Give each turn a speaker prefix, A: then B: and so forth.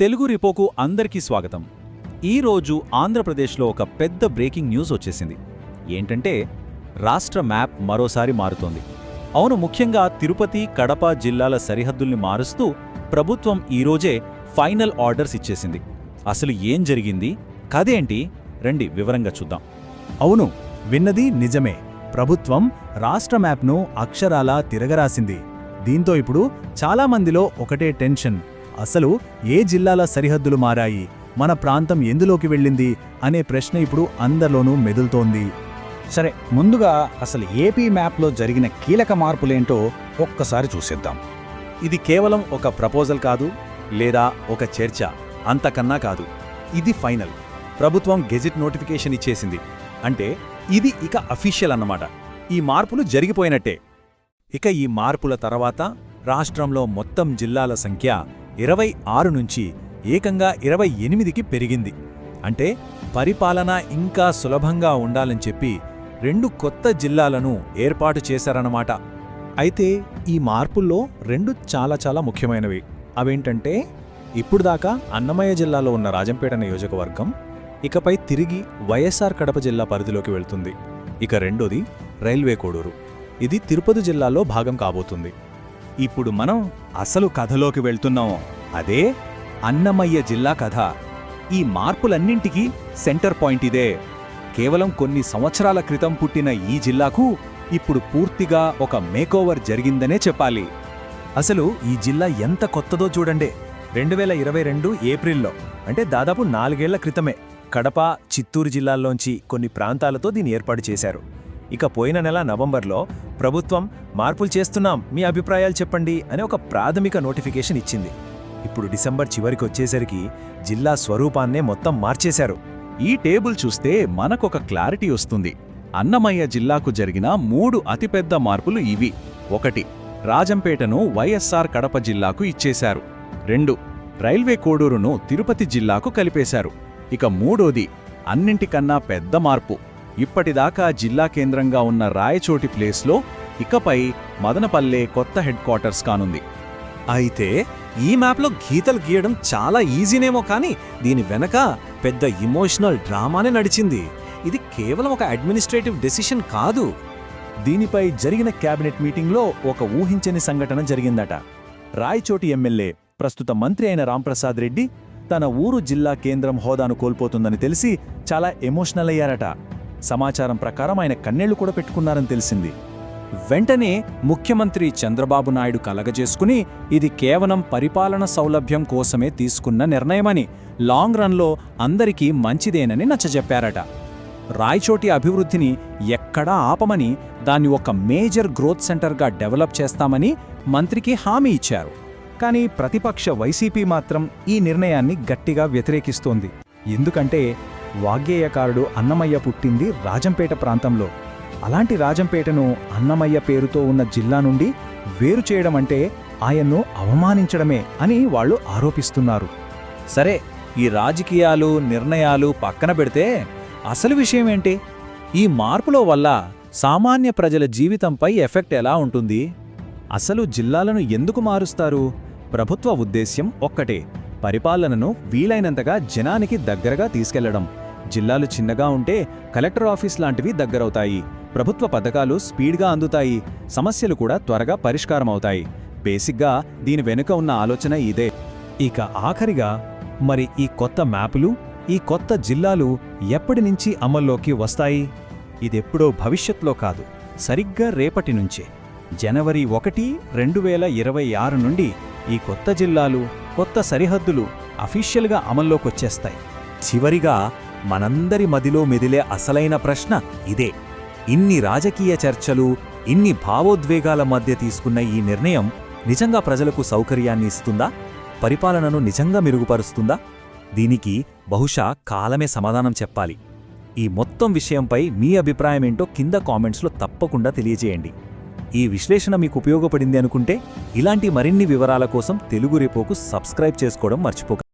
A: తెలుగు రిపోకు అందరికీ స్వాగతం. ఈరోజు ఆంధ్రప్రదేశ్లో ఒక పెద్ద బ్రేకింగ్ న్యూస్ వచ్చేసింది. ఏంటంటే రాష్ట్ర మ్యాప్ మరోసారి మారుతోంది. అవును ముఖ్యంగా తిరుపతి కడప జిల్లాల సరిహద్దుల్ని మారుస్తూ ప్రభుత్వం ఈరోజే ఫైనల్ ఆర్డర్స్ ఇచ్చేసింది. అసలు ఏం జరిగింది? కదేంటి రండి వివరంగా చూద్దాం.
B: అవును విన్నది నిజమే. ప్రభుత్వం రాష్ట్ర మ్యాప్ను అక్షరాలా తిరగరాసింది. దీంతో ఇప్పుడు చాలామందిలో ఒకటే టెన్షన్. అసలు ఏ జిల్లాల సరిహద్దులు మారాయి? మన ప్రాంతం ఎందులోకి వెళ్ళింది? అనే ప్రశ్న ఇప్పుడు అందరిలోనూ మెదులుతోంది.
C: సరే ముందుగా అసలు ఏపీ మ్యాప్లో జరిగిన కీలక మార్పులేంటో ఒక్కసారి చూసేద్దాం.
A: ఇది కేవలం ఒక ప్రపోజల్ కాదు లేదా ఒక చర్చ అంతకన్నా కాదు. ఇది ఫైనల్. ప్రభుత్వం గెజిట్ నోటిఫికేషన్ ఇచ్చేసింది. అంటే ఇది ఇక అఫీషియల్ అన్నమాట. ఈ మార్పులు జరిగిపోయినట్టే. ఇక ఈ మార్పుల తర్వాత రాష్ట్రంలో మొత్తం జిల్లాల సంఖ్య ఇరవై ఆరు నుంచి ఏకంగా ఇరవై ఎనిమిదికి పెరిగింది. అంటే పరిపాలన ఇంకా సులభంగా ఉండాలని చెప్పి రెండు కొత్త జిల్లాలను ఏర్పాటు చేశారన్నమాట.
B: అయితే ఈ మార్పుల్లో రెండు చాలా చాలా ముఖ్యమైనవి. అవేంటంటే ఇప్పుడు దాకా అన్నమయ్య జిల్లాలో ఉన్న రాజంపేట నియోజకవర్గం ఇకపై తిరిగి వైఎస్ఆర్ కడప జిల్లా పరిధిలోకి వెళ్తుంది. ఇక రెండోది రైల్వే కోడూరు. ఇది తిరుపతి జిల్లాలో భాగం కాబోతుంది.
A: ఇప్పుడు మనం అసలు కథలోకి వెళ్తున్నాం. అదే అన్నమయ్య జిల్లా కథ. ఈ మార్పులన్నింటికీ సెంటర్ పాయింట్ ఇదే. కేవలం కొన్ని సంవత్సరాల క్రితం పుట్టిన ఈ జిల్లాకు ఇప్పుడు పూర్తిగా ఒక మేకోవర్ జరిగిందనే చెప్పాలి.
B: అసలు ఈ జిల్లా ఎంత కొత్తదో చూడండి. రెండు వేల ఇరవై రెండు ఏప్రిల్లో అంటే దాదాపు నాలుగేళ్ళ క్రితమే కడప చిత్తూరు జిల్లాల్లోంచి కొన్ని ప్రాంతాలతో దీన్ని ఏర్పాటు చేశారు. ఇక పోయిన నెల నవంబర్లో ప్రభుత్వం మార్పులు చేస్తున్నాం మీ అభిప్రాయాలు చెప్పండి అని ఒక ప్రాథమిక నోటిఫికేషన్ ఇచ్చింది. ఇప్పుడు డిసెంబర్ చివరికి వచ్చేసరికి జిల్లా స్వరూపాన్నే మొత్తం మార్చేశారు.
A: ఈ టేబుల్ చూస్తే మనకొక క్లారిటీ వస్తుంది. అన్నమయ్య జిల్లాకు జరిగిన మూడు అతిపెద్ద మార్పులు ఇవి. ఒకటి రాజంపేటను వైఎస్ఆర్ కడప జిల్లాకు ఇచ్చేశారు. రెండు రైల్వే కోడూరును తిరుపతి జిల్లాకు కలిపేశారు. ఇక మూడోది అన్నింటికన్నా పెద్ద మార్పు. ఇప్పటిదాకా జిల్లా కేంద్రంగా ఉన్న రాయచోటి ప్లేస్లో ఇకపై మదనపల్లె కొత్త హెడ్ క్వార్టర్స్ కానుంది.
D: అయితే ఈ మ్యాప్లో గీతలు గీయడం చాలా ఈజీనేమో కానీ దీని వెనక పెద్ద ఇమోషనల్ డ్రామానే నడిచింది. ఇది కేవలం ఒక అడ్మినిస్ట్రేటివ్ డెసిషన్ కాదు.
B: దీనిపై జరిగిన కేబినెట్ మీటింగ్లో ఒక ఊహించని సంఘటన జరిగిందట. రాయచోటి ఎమ్మెల్యే ప్రస్తుత మంత్రి అయిన రాంప్రసాద్ రెడ్డి తన ఊరు జిల్లా కేంద్రం హోదాను కోల్పోతుందని తెలిసి చాలా ఎమోషనల్ అయ్యారట. సమాచారం ప్రకారం ఆయన కన్నెళ్ళు కూడా పెట్టుకున్నారని తెలిసింది.
A: వెంటనే ముఖ్యమంత్రి చంద్రబాబు నాయుడు కలగజేసుకుని ఇది కేవలం పరిపాలన సౌలభ్యం కోసమే తీసుకున్న నిర్ణయమని లాంగ్ రన్లో అందరికీ మంచిదేనని నచ్చజెప్పారట. రాయచోటి అభివృద్ధిని ఎక్కడా ఆపమని దాన్ని ఒక మేజర్ గ్రోత్ సెంటర్గా డెవలప్ చేస్తామని మంత్రికి హామీ ఇచ్చారు.
C: కానీ ప్రతిపక్ష వైసీపీ మాత్రం ఈ నిర్ణయాన్ని గట్టిగా వ్యతిరేకిస్తోంది. ఎందుకంటే వాగ్గేయకారుడు అన్నమయ్య పుట్టింది రాజంపేట ప్రాంతంలో. అలాంటి రాజంపేటను అన్నమయ్య పేరుతో ఉన్న జిల్లా నుండి వేరు చేయడం అంటే ఆయన్ను అవమానించడమే అని వాళ్ళు ఆరోపిస్తున్నారు.
A: సరే ఈ రాజకీయాలు నిర్ణయాలు పక్కన పెడితే అసలు విషయం ఏంటి ఈ మార్పుల వల్ల సామాన్య ప్రజల జీవితంపై ఎఫెక్ట్ ఎలా ఉంటుంది?
B: అసలు జిల్లాలను ఎందుకు మారుస్తారు? ప్రభుత్వ ఉద్దేశ్యం ఒక్కటే. పరిపాలనను వీలైనంతగా జనానికి దగ్గరగా తీసుకెళ్ళడం. జిల్లాలు చిన్నగా ఉంటే కలెక్టర్ ఆఫీస్ లాంటివి దగ్గరవుతాయి. ప్రభుత్వ పథకాలు స్పీడ్గా అందుతాయి. సమస్యలు కూడా త్వరగా పరిష్కారమవుతాయి. బేసిక్గా దీని వెనుక ఉన్న ఆలోచన ఇదే. ఇక ఆఖరిగా మరి ఈ కొత్త మ్యాపులు ఈ కొత్త జిల్లాలు ఎప్పటి నుంచి అమల్లోకి వస్తాయి? ఇదెప్పుడో భవిష్యత్లో కాదు సరిగ్గా రేపటి నుంచే. జనవరి ఒకటి రెండు వేల ఇరవై ఆరు నుండి ఈ కొత్త జిల్లాలు కొత్త సరిహద్దులు అఫీషియల్గా అమల్లోకొచ్చేస్తాయి.
D: చివరిగా మనందరి మదిలో మెదిలే అసలైన ప్రశ్న ఇదే. ఇన్ని రాజకీయ చర్చలు ఇన్ని భావోద్వేగాల మధ్య తీసుకున్న ఈ నిర్ణయం నిజంగా ప్రజలకు సౌకర్యాన్ని ఇస్తుందా? పరిపాలనను నిజంగా మెరుగుపరుస్తుందా? దీనికి బహుశా కాలమే సమాధానం చెప్పాలి. ఈ మొత్తం విషయంపై మీ అభిప్రాయమేంటో కింద కామెంట్స్లో తప్పకుండా తెలియజేయండి. ఈ విశ్లేషణ మీకు ఉపయోగపడింది అనుకుంటే ఇలాంటి మరిన్ని వివరాల కోసం తెలుగు రేపోకు సబ్స్క్రైబ్ చేసుకోవడం మర్చిపోకండి